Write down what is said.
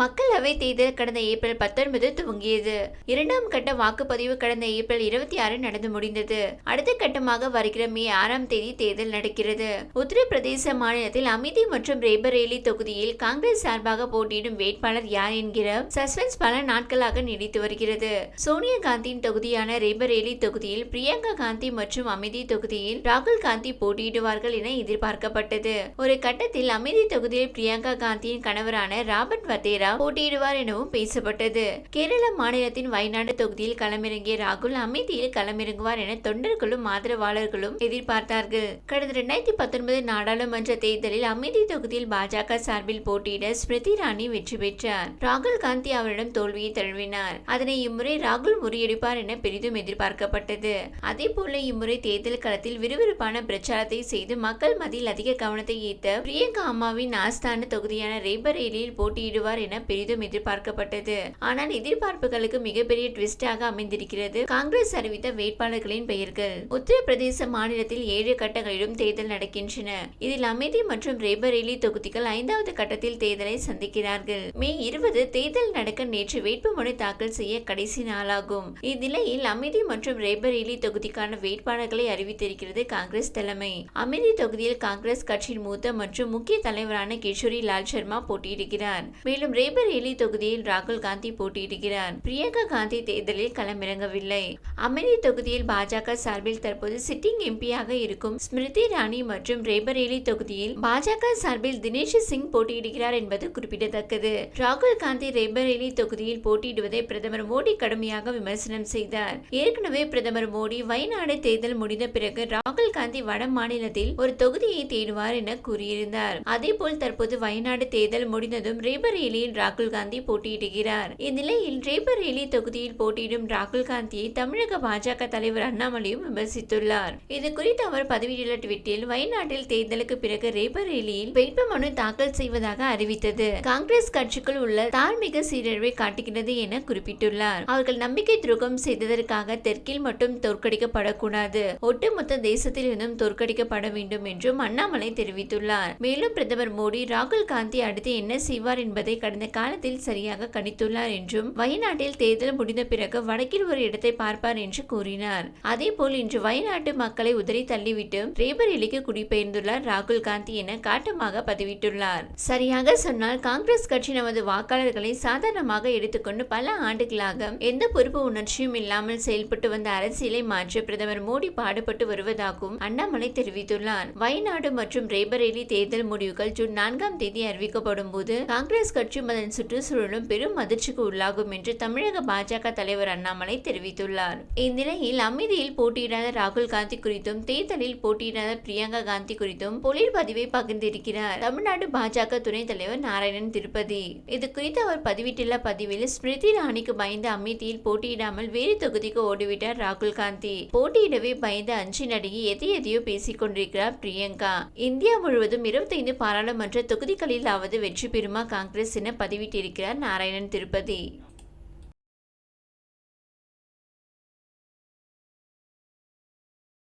மக்களவை தேர்தல் கடந்த ஏப்ரல் பத்தொன்பது துவங்கியது. இரண்டாம் கட்ட வாக்குப்பதிவு கடந்த ஏப்ரல் இருபத்தி ஆறு நடந்து முடிந்தது. அடுத்த கட்டமாக வருகிற மே ஆறாம் தேதி தேர்தல் நடக்கிறது. உத்தரப்பிரதேச மாநிலத்தில் அமிதி மற்றும் ரேபரேலி தொகுதியில் காங்கிரஸ் சார்பாக போட்டியிடும் வேட்பாளர் யார் என்கிற சஸ்பென்ஸ் பல நாட்களாக நீடித்து வருகிறது. சோனியா காந்தியின் தொகுதியான ரேபரேலி தொகுதியில் பிரியங்கா காந்தி மற்றும் அமிதி தொகுதியில் ராகுல் காந்தி போட்டியிடுவார்கள் என எதிர்பார்க்கப்பட்டது. ஒரு கட்டத்தில் அமிதி தொகுதியில் பிரியங்கா காந்தியின் கணவரான ராபர்ட் வதேரா போட்டியிடுவார் எனவும் பேசப்பட்டது. கேரள மாநிலத்தின் வயநாடு தொகுதியில் களமிறங்கிய ராகுல் அமிதியில் களமிறங்குவார் என தொண்டர்களும் ஆதரவாளர்களும் எதிர்பார்த்தார்கள். கடந்த இரண்டாயிரத்தி பத்தொன்பது நாடாளுமன்ற தேர்தலில் அமிதி தொகுதியில் பாஜக சார்பில் போட்டியிட ஸ்மிருதி ராணி வெற்றி பெற்றார். ராகுல் காந்தி அவரிடம் தோல்வியை தழுவினார். அதனை இம்முறை ராகுல் முறியடிப்பார் என பெரிதும் எதிர்பார்க்கப்பட்டது. அதே போல இம்முறை தேர்தல் களத்தில் விறுவிறுப்பான பிரச்சாரத்தை செய்து மக்கள் மத்தியில் அதிக கவனத்தை ஈர்த்த பிரியங்கா அம்மாவின் ஆஸ்தான தொகுதியான ரேபரேலியில் போட்டியிடுவார் என என பெரிதும் எதிர்பார்க்கப்பட்டது. ஆனால் எதிர்பார்ப்புகளுக்கு மிகப்பெரிய ட்விஸ்டாக அமைந்திருக்கிறது. காங்கிரஸ் அறிவித்த வேட்பாளர்களின் பெயர்கள் உத்தரப்பிரதேச மாநிலத்தில் ஏழு கட்டங்களிலும் தேர்தல் நடக்கின்றன. இதில் அமேதி மற்றும் ரேபரேலி தொகுதிகள் ஐந்தாவது கட்டத்தில் தேர்தலை சந்திக்கிறார்கள். மே இருபது தேர்தல் நடக்க நேற்று வேட்புமனு தாக்கல் செய்ய கடைசி நாளாகும். இந்நிலையில் அமேதி மற்றும் ரேபரேலி தொகுதிக்கான வேட்பாளர்களை அறிவித்திருக்கிறது காங்கிரஸ் தலைமை. அமேதி தொகுதியில் காங்கிரஸ் கட்சியின் மூத்த மற்றும் முக்கிய தலைவரான கிஷோரி லால் சர்மா போட்டியிடுகிறார். மேலும் ரேபரேலி தொகுதியில் ராகுல் காந்தி போட்டியிடுகிறார். பிரியங்கா காந்தி தேர்தலில் களமிறங்கவில்லை. அமேதி தொகுதியில் பாஜக சார்பில் தற்போது சிட்டிங் எம்பியாக இருக்கும் ஸ்மிருதி ராணி மற்றும் ரேபரேலி தொகுதியில் பாஜக சார்பில் தினேஷ் சிங் போட்டியிடுகிறார் என்பது குறிப்பிடத்தக்கது. ராகுல் காந்தி ரேபரேலி தொகுதியில் போட்டியிடுவதை பிரதமர் மோடி கடுமையாக விமர்சனம் செய்தார். ஏற்கனவே பிரதமர் மோடி வயநாடு தேர்தல் முடிந்த பிறகு ராகுல் காந்தி வட மாநிலத்தில் ஒரு தொகுதியை தேடுவார் என கூறியிருந்தார். அதேபோல் தற்போது வயநாடு தேர்தல் முடிந்ததும் ரேபரேலியில் ராகுல் காந்தி போட்டியிடுகிறார். இந்நிலையில் ரேபரேலி தொகுதியில் போட்டியிடும் ராகுல் காந்தியை தமிழக பாஜக தலைவர் அண்ணாமலையும் விமர்சித்துள்ளார். இது குறித்து அவர் பதிவிட்டுள்ள ட்விட்டில் வயநாட்டில் தேர்தலுக்கு பிறகு ரேபரேலியில் வேட்புமனு தாக்கல் செய்வதாக அறிவித்தது. காங்கிரஸ் கட்சிக்குள் உள்ள தார்மீக சீரழிவை காட்டுகிறது என குறிப்பிட்டுள்ளார். அவர்கள் நம்பிக்கை துரோகம் செய்ததற்காக தெற்கில் மட்டும் தோற்கடிக்கப்படக்கூடாது. ஒட்டுமொத்த தேசத்தில் இருந்தும் தோற்கடிக்கப்பட வேண்டும் என்றும் அண்ணாமலை தெரிவித்துள்ளார். மேலும் பிரதமர் மோடி ராகுல் காந்தி அடுத்து என்ன செய்வார் என்பதை கடந்த கடந்த காலத்தில் சரியாக கணித்துள்ளார் என்றும் வயநாட்டில் தேர்தல் முடிந்த பிறகு வடக்கில் ஒரு இடத்தை பார்ப்பார் என்று கூறினார். அதேபோல் இன்று வயநாட்டு மக்களை உதறி தள்ளிவிட்டு ரேபரேலிக்கு குடிபெயர்ந்துள்ளார் ராகுல் காந்தி என காட்டமாக பதிவிட்டுள்ளார். சரியாக சொன்னால் காங்கிரஸ் கட்சி நமது வாக்காளர்களை சாதாரணமாக எடுத்துக்கொண்டு பல ஆண்டுகளாக எந்த பொறுப்பு உணர்ச்சியும் இல்லாமல் செயல்பட்டு வந்த அரசியலை மாற்ற பிரதமர் மோடி பாடுபட்டு வருவதாகவும் அண்ணாமலை தெரிவித்துள்ளார். வயநாடு மற்றும் ரேபரேலி தேர்தல் முடிவுகள் ஜூன் நான்காம் தேதி அறிவிக்கப்படும் போது காங்கிரஸ் கட்சி கட்சியும் அதன் சுற்றுச்சூழலும் பெரும் அதிர்ச்சிக்கு உள்ளாகும் என்று தமிழக பாஜக தலைவர் அண்ணாமலை தெரிவித்துள்ளார். இந்நிலையில் அமைதியில் போட்டியிடாத ராகுல் காந்தி குறித்தும் தேர்தலில் போட்டியிடாத பிரியங்கா காந்தி குறித்தும் பொலிர் பதிவை பகிர்ந்திருக்கிறார். தமிழ்நாடு பாஜக துணைத் தலைவர் நாராயணன் திருப்பதி. இது குறித்து அவர் பதிவிட்டுள்ள பதிவில் ஸ்மிருதி ராணிக்கு பயந்து அமைதியில் போட்டியிடாமல் வேறு தொகுதிக்கு ஓடிவிட்டார் ராகுல் காந்தி. போட்டியிடவே பயந்து அஞ்சு நடிகை எதை எதையோ பேசிக் கொண்டிருக்கிறார் பிரியங்கா. இந்தியா முழுவதும் இருபத்தைந்து பாராளுமன்ற தொகுதிகளிலாவது வெற்றி பெறுமா காங்கிரஸ் என பதிவிட்டிருக்கிறார் நாராயணன் திருப்பதி.